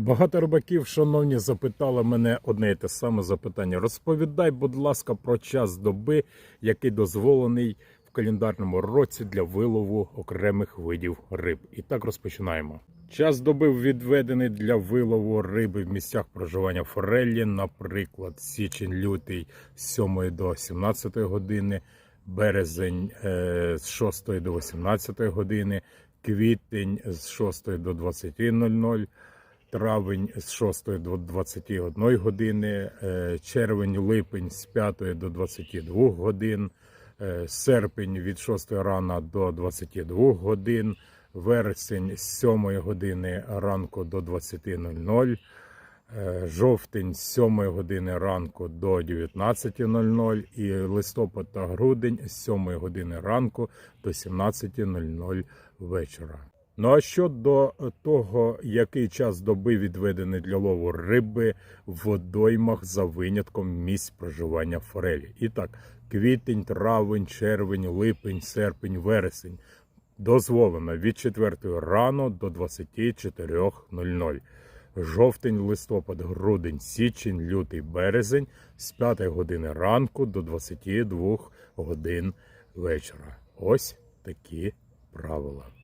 Багато рибаків, шановні, запитали мене одне і те саме запитання. Розповідай, будь ласка, про час доби, який дозволений в календарному році для вилову окремих видів риб. І так розпочинаємо. Час доби відведений для вилову риби в місцях проживання форелі, наприклад, січень-лютий з 7 до 17 години, березень е, з 6 до 18 години, квітень з 6 до 20.00, травень з 6 до 21 години, е, червень, липень з 5 до 22 годин, е, серпень від 6 рана до 22 годин, вересень з 7 години ранку до 20.00, е, жовтень з 7 години ранку до 19.00 і листопад та грудень з 7 години ранку до 17.00 вечора. Ну а щодо того, який час доби відведений для лову риби в водоймах за винятком місць проживання форелі. І так, квітень, травень, червень, липень, серпень, вересень дозволено від 4 рано до 24.00. Жовтень, листопад, грудень, січень, лютий, березень з 5 години ранку до 22 годин вечора. Ось такі правила.